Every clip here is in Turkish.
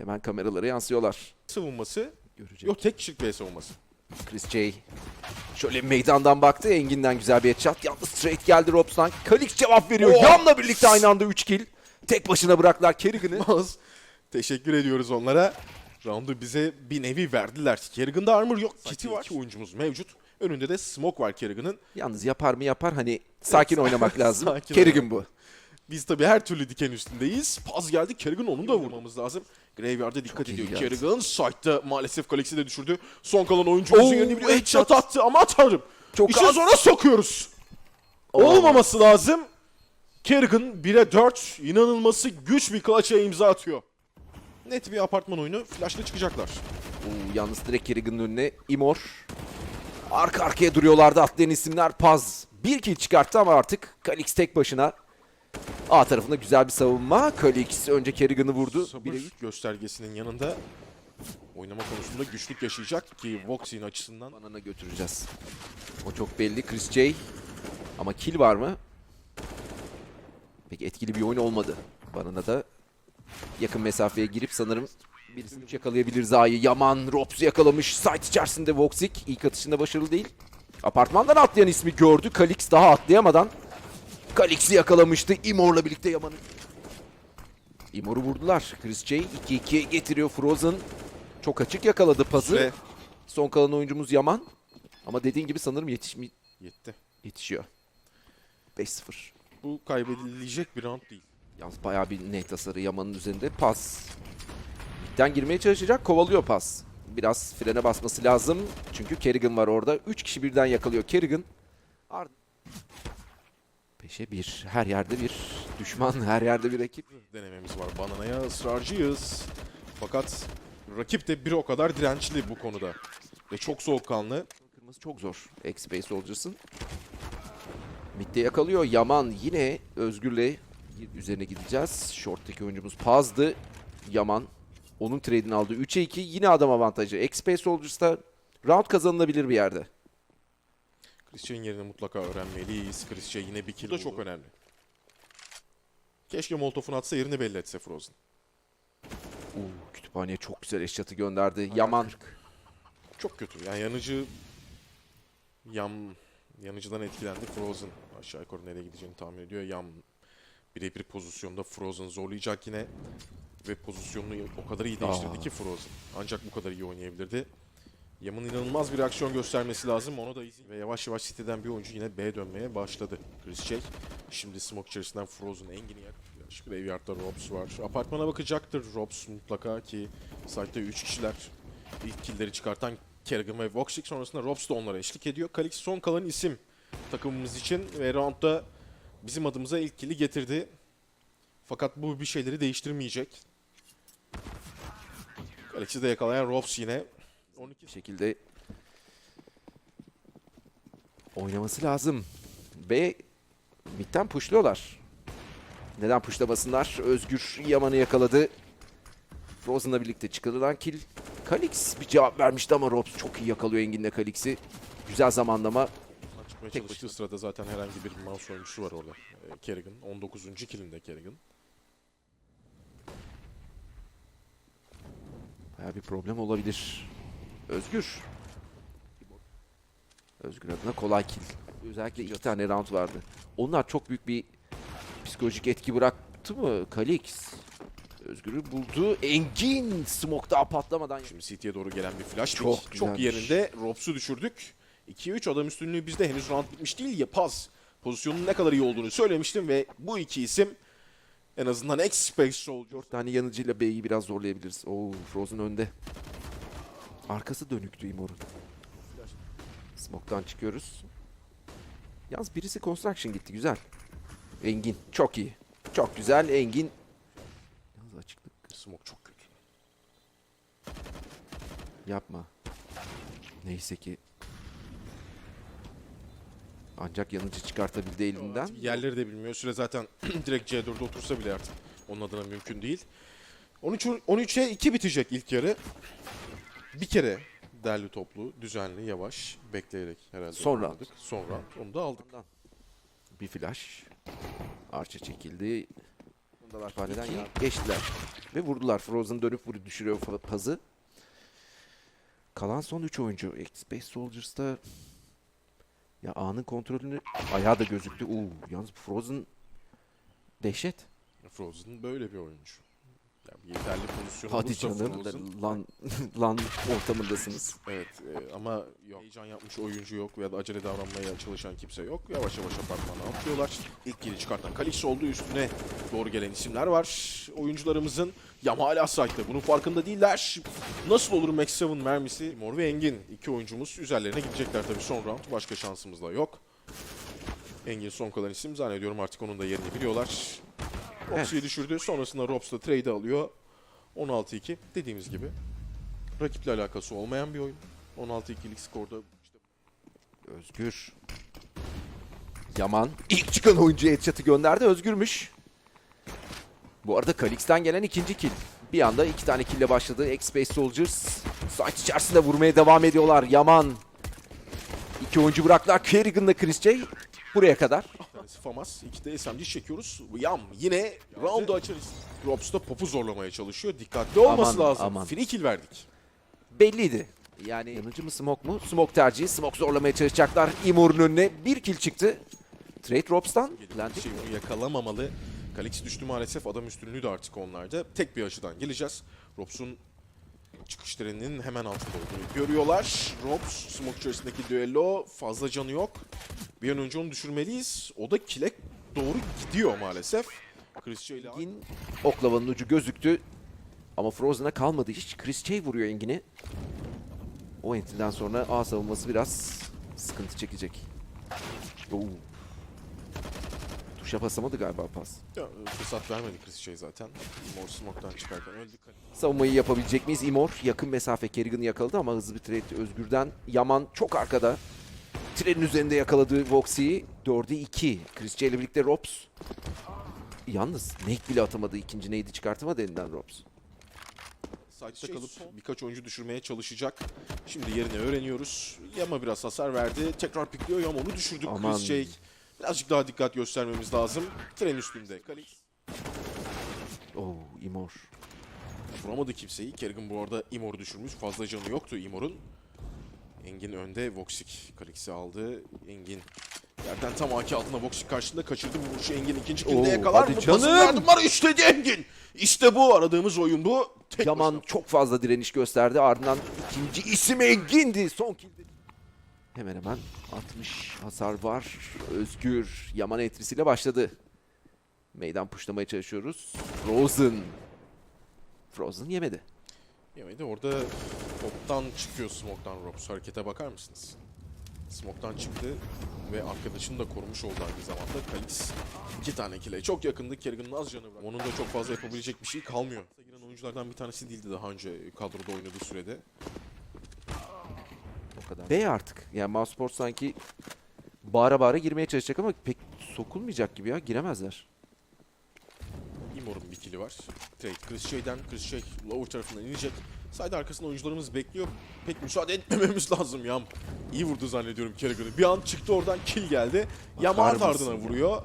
Hemen kameralara yansıyorlar. savunması Görecek. yok tek kişilik B savunması. Chris J. Şöyle meydandan baktı. Engin'den güzel bir headshot. Yalnız straight geldi Robs'tan. Kalix cevap veriyor. Oh! Yam'la birlikte aynı anda 3 kill. Tek başına bıraktılar Kerrigan'ı. Teşekkür ediyoruz onlara. Round'u bize bir nevi verdiler. Kerrigan'da armor yok. Kiti var. İki oyuncumuz mevcut. Önünde de smoke var Kerrigan'ın. Yalnız yapar mı yapar. Hani sakin oynamak lazım. Sakin Kerrigan bu. Biz tabii her türlü diken üstündeyiz. Paz geldi. Kerrigan onu da vurmamız lazım. Graveyard'a dikkat ediyor. Kerrigan site'da maalesef Kalex'i de düşürdü. Son kalan oyuncumuzun Oo, yerini biliyor. headshot. Attı ama tanrım. Çok İşin az. sonra sokuyoruz. Olmaması lazım. Kerrigan 1'e 4 inanılması güç bir clutch'a imza atıyor. Net bir apartman oyunu. Flash'la çıkacaklar. Oo, yalnız direkt Kerrigan'ın önüne Imor. Arka arkaya duruyorlardı atlayan isimler. Paz bir kill çıkarttı ama artık Kalix tek başına. A tarafında güzel bir savunma. Kalix önce Kerrigan'ı vurdu. Sabır göstergesinin yanında oynama konusunda güçlük yaşayacak ki Vox'in açısından Banana götüreceğiz. O çok belli. Chris J. Ama kill var mı? Pek etkili bir oyun olmadı. Banana da yakın mesafeye girip sanırım birisini yakalayabilir Za'yı. Yaman, Robs'u yakalamış. Site içerisinde Voxic ilk atışında başarılı değil. Apartmandan atlayan ismi gördü. Kalix daha atlayamadan Kalix'i yakalamıştı. Imor'la birlikte Yaman'ı. Imor'u vurdular. Chris J 2-2'ye getiriyor Frozen. Çok açık yakaladı pası. ve Son kalan oyuncumuz Yaman. Ama dediğin gibi sanırım yetişmi yetti. yetişiyor. 5-0. Bu kaybedilecek bir round değil. Yalnız bayağı bir net tasarı Yaman'ın üzerinde. Pas. Midden girmeye çalışacak. Kovalıyor pas. Biraz frene basması lazım. Çünkü Kerrigan var orada. 3 kişi birden yakalıyor Kerrigan. Ard Peşe bir. Her yerde bir düşman. Her yerde bir rakip. Denememiz var. Banana'ya ısrarcıyız. Fakat rakip de bir o kadar dirençli bu konuda. Ve çok soğukkanlı. Kırması çok zor. X-Space Soldiers'ın. Mid'de yakalıyor. Yaman yine Özgür'le üzerine gideceğiz. Short'taki oyuncumuz Paz'dı. Yaman onun trade'ini aldı. 3'e 2 yine adam avantajı. X-Space Soldiers'ta round kazanılabilir bir yerde. Christian yerini mutlaka öğrenmeliyiz. Christian yine bir kill. Bu da çok önemli. Keşke Molotov'unu atsa yerini belli etse Frozen. Uuu kütüphaneye çok güzel eşyatı gönderdi. Yaman. Çok kötü. Yani yanıcı Yam yanıcıdan etkilendi Frozen. Aşağı yukarı nereye gideceğini tahmin ediyor. Yam birebir pozisyonda Frozen zorlayacak yine. Ve pozisyonunu o kadar iyi değiştirdi Aa. ki Frozen. Ancak bu kadar iyi oynayabilirdi. Yam'ın inanılmaz bir aksiyon göstermesi lazım. Onu da izin. Ve yavaş yavaş City'den bir oyuncu yine B dönmeye başladı. Chris J. Şimdi Smoke içerisinden Frozen Engin'i yak. Graveyard'da Robs var. Apartmana bakacaktır Robs mutlaka ki site'de 3 kişiler. İlk killleri çıkartan Kerrigan ve Voxic sonrasında Robs da onlara eşlik ediyor. Kalix son kalan isim takımımız için ve roundda bizim adımıza ilk killi getirdi. Fakat bu bir şeyleri değiştirmeyecek. Kalix'i de yakalayan Robs yine. 12 bir şekilde oynaması lazım. Ve midden pushluyorlar. Neden pushlamasınlar? Özgür Yaman'ı yakaladı. Frozen'la birlikte çıkarılan kill. Kalix bir cevap vermişti ama Robs çok iyi yakalıyor Engin'le Kalix'i. Güzel zamanlama. çıkmaya Tek çalıştığı sırada zaten herhangi bir mouse oyuncusu var orada. Ee, Kerrigan. 19. killinde Kerrigan. Baya bir problem olabilir. Özgür. Özgür adına kolay kill. Özellikle iki tane round vardı. Onlar çok büyük bir psikolojik etki bıraktı mı? Kalix. Özgür'ü buldu. Engin smoke daha patlamadan. Şimdi City'ye doğru gelen bir flash Çok güzelmiş. Çok yerinde. Robs'u düşürdük. 2-3 adam üstünlüğü bizde. Henüz round bitmiş değil ya. Paz pozisyonun ne kadar iyi olduğunu söylemiştim ve bu iki isim en azından X-Space Soldier. Dört tane yanıcıyla B'yi biraz zorlayabiliriz. Oo Frozen önde. Arkası dönüktü Imor'un. Smoke'tan çıkıyoruz. Yalnız birisi construction gitti. Güzel. Engin. Çok iyi. Çok güzel. Engin. Yalnız açıklık Smoke çok kötü. yapma. Neyse ki. Ancak yanıcı çıkartabildi elinden. Yerleri de bilmiyor. Süre zaten direkt C4'de otursa bile artık onun adına mümkün değil. 13 13'e 2 bitecek ilk yarı. Bir kere derli toplu, düzenli, yavaş, bekleyerek herhalde. Son oynadık. Son round. Onu da aldık. Bir flash. Arça çekildi. Dalar Fahre'den ya. Geçtiler. Ve vurdular. Frozen dönüp vurup düşürüyor fa- pazı. Kalan son 3 oyuncu. X-Space Soldiers'ta ya anın kontrolünü ayağı da gözüktü. Oo, yalnız Frozen dehşet. Frozen böyle bir oyuncu. Yani yeterli pozisyon Hadi olursa canım Frozen- lan lan ortamındasınız. Evet e, ama yok. heyecan yapmış oyuncu yok veya da acele davranmaya çalışan kimse yok. Yavaş yavaş apartmana atlıyorlar. İlk kili çıkartan Kalix oldu. Üstüne doğru gelen isimler var. Oyuncularımızın Yama hala site'da. Bunun farkında değiller. Nasıl olur Max 7 mermisi? Mor ve Engin. iki oyuncumuz üzerlerine gidecekler tabii son round. Başka şansımız da yok. Engin son kalan isim. Zannediyorum artık onun da yerini biliyorlar. Robs'u düşürdü. Sonrasında Robs da trade alıyor. 16-2 dediğimiz gibi. Rakiple alakası olmayan bir oyun. 16-2'lik skorda işte Özgür. Yaman. İlk çıkan oyuncuya headshot'ı gönderdi. Özgürmüş. Bu arada Kalix'ten gelen ikinci kill. Bir anda iki tane kille başladı. X-Space Soldiers. Site içerisinde vurmaya devam ediyorlar. Yaman. İki oyuncu bıraktılar. Kerrigan'la Chris J. Buraya kadar. Famas, iki de SMG çekiyoruz. Yam yine round'u açarız. Robs da popu zorlamaya çalışıyor. Dikkatli olması Aman, lazım. aman. Free kill verdik. Belliydi. Yani yanıcı mı smoke mu? Smoke tercihi. Smoke zorlamaya çalışacaklar. Imor'un önüne bir kill çıktı. Trade Robs'tan. Landik. Şey bunu yakalamamalı. Kalix düştü maalesef. Adam üstünlüğü de artık onlarda. Tek bir açıdan geleceğiz. Robs'un çıkış treninin hemen altında olduğunu görüyorlar. Robs, smoke içerisindeki düello fazla canı yok. Bir an önce onu düşürmeliyiz. O da kile doğru gidiyor maalesef. Chris J ile Engin oklavanın ucu gözüktü. Ama Frozen'a kalmadı hiç. Chris J vuruyor Engin'i. O entinden sonra A savunması biraz sıkıntı çekecek. Oo. Tuşa basamadı galiba pas. Ya, fırsat vermedi Chris J zaten. Mor smoke'tan çıkarken öldü. Savunmayı yapabilecek miyiz? Imor yakın mesafe Kerrigan'ı yakaladı ama hızlı bir trade Özgür'den. Yaman çok arkada. Trenin üzerinde yakaladığı Voxy'yi 4'e 2. Chris ile birlikte Robs. Yalnız Nate bile atamadı. ikinci Nate'i çıkartamadı elinden Robs. Side'da kalıp birkaç oyuncu düşürmeye çalışacak. Şimdi yerini öğreniyoruz. Yama biraz hasar verdi. Tekrar pikliyor. Yama onu düşürdük. Aman. Chris J. Birazcık daha dikkat göstermemiz lazım. Tren üstünde. Kalix Oo, Imor. vuramadı kimseyi. Kerrigan bu arada Imor'u düşürmüş. Fazla canı yoktu Imor'un. Engin önde. Voxic Kalix'i aldı. Engin yerden tam AK altında Voxic karşısında kaçırdı bu vuruşu. Engin ikinci kilde Oo, yakalar hadi mı? canım. Pasın yardımları işledi Engin. İşte bu aradığımız oyun bu. Tek Yaman başına. çok fazla direniş gösterdi. Ardından ikinci isim Engin'di. Son kildi. Hemen hemen 60 hasar var. Özgür Yaman etrisiyle başladı. Meydan puşlamaya çalışıyoruz. Frozen. Frozen yemedi. Yemedi orada toptan çıkıyor Smoke'dan Robs. Harekete bakar mısınız? Smoke'dan çıktı ve arkadaşını da korumuş oldu aynı zamanda. Kalix iki tane kile çok yakındı. Kerrigan'ın az canı var. Onun da çok fazla yapabilecek bir şey kalmıyor. Giren oyunculardan bir tanesi değildi daha önce kadroda oynadığı sürede. Kadar. B artık. Yani Mousesports sanki bağıra bağıra girmeye çalışacak ama pek sokulmayacak gibi ya. Giremezler. Imor'un bir kili var. Trade Chris Shay'den. Chris Shay lower tarafından inecek. Side arkasında oyuncularımız bekliyor. Pek müsaade etmememiz lazım Yam. İyi vurdu zannediyorum Kerrigan'ı. Bir an çıktı oradan kill geldi. Yam art ardına vuruyor.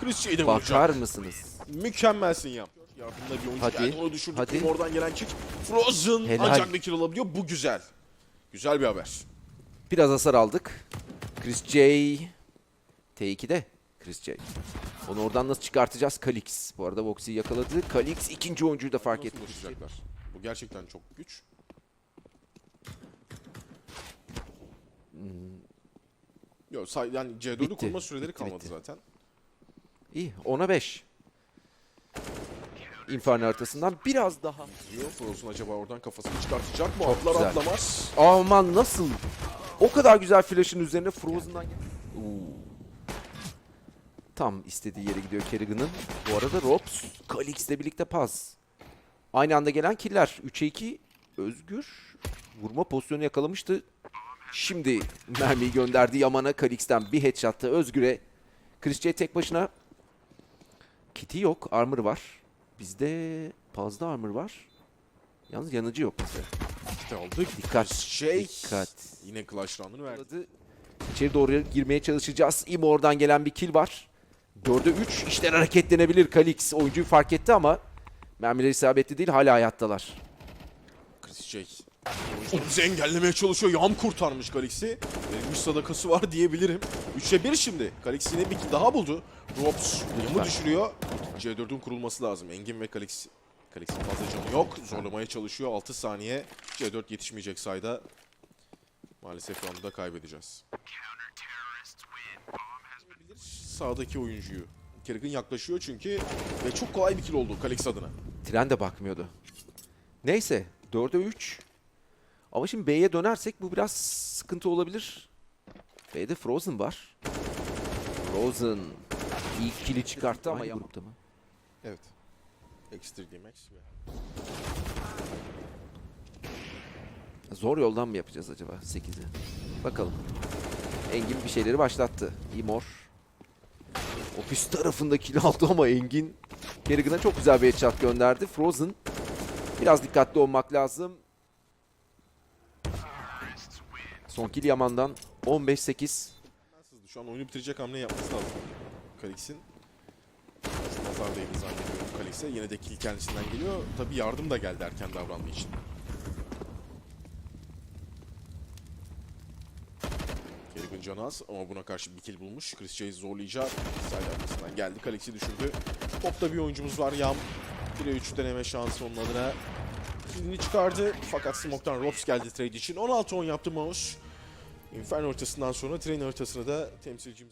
Chris Shay de vuracak. Bakar mısınız? Mükemmelsin Yam. Yardımda bir oyuncu Hadi, geldi onu düşürdük. hadi. Oradan gelen kick. Frozen Helal. ancak bir kill alabiliyor. Bu güzel. Güzel bir haber. Biraz hasar aldık. Chris J. T2'de Chris J. Onu oradan nasıl çıkartacağız? Kalix. Bu arada Voxy'yi yakaladı. Kalix ikinci oyuncuyu da fark etti. Bu gerçekten çok güç. Yok say- yani C4'ü Bitti, kurma süreleri kalmadı bitti. zaten. İyi. 10'a 5. Inferno haritasından biraz daha. Diyor. Frozen acaba oradan kafasını çıkartacak mı? Çok Atlar güzel. atlamaz. Aman nasıl? O kadar güzel flash'ın üzerine Frozen'dan. Tam istediği yere gidiyor Kerrigan'ın. Bu arada Robs, Kalix'le birlikte pas. Aynı anda gelen killer. 3'e 2 Özgür vurma pozisyonu yakalamıştı. Şimdi mermiyi gönderdi Yaman'a Kalix'ten bir headshot'ta Özgür'e. Chris J tek başına. Kiti yok, armor var. Bizde fazla armor var. Yalnız yanıcı yok mesela. İşte aldık. Dikkat. Şey. Dikkat. Yine clutch round'unu verdi. İçeri doğru girmeye çalışacağız. İmo oradan gelen bir kill var. 4'e 3 işler hareketlenebilir. Kalix oyuncuyu fark etti ama mermiler isabetli değil hala hayattalar. Chris J. Oyuncularımızı engellemeye çalışıyor. Yam kurtarmış Kalix'i. Verilmiş sadakası var diyebilirim. 3'e 1 şimdi. Kalix yine bir daha buldu. Rops yamı düşürüyor. C4'ün kurulması lazım. Engin ve Kalix. Kalix'in fazla canı yok. Zorlamaya çalışıyor. 6 saniye. C4 yetişmeyecek sayda. Maalesef round'u da kaybedeceğiz. Sağdaki oyuncuyu. Kerrigan yaklaşıyor çünkü ve çok kolay bir kill oldu Kalix adına. Tren de bakmıyordu. Neyse 4'e 3. Ama şimdi B'ye dönersek bu biraz sıkıntı olabilir. B'de Frozen var. Frozen ilk kili çıkarttı ama Aynı grupta mı? Evet. Extra Max ve Zor yoldan mı yapacağız acaba 8'i? Bakalım. Engin bir şeyleri başlattı. Imor. Ofis tarafında kill aldı ama Engin Kerrigan'a çok güzel bir headshot gönderdi. Frozen biraz dikkatli olmak lazım. Son kill Yaman'dan 15-8. Sızdı. Şu an oyunu bitirecek hamle yapması lazım. Kalix'in. Biraz Nazar değdi zannediyorum Kalix'e. Yine de kill kendisinden geliyor. Tabi yardım da geldi erken davrandığı için. Kerrigan canı az ama buna karşı bir kill bulmuş. Chris Chase zorlayacak. Side arkasından geldi. Kalix'i düşürdü. Topta bir oyuncumuz var. Yam. 1'e 3 deneme şansı onun adına. Killini çıkardı. Fakat Smoke'tan Robs geldi trade için. 16-10 yaptı Mouse. Inferno haritasından sonra train haritasını da temsilcimize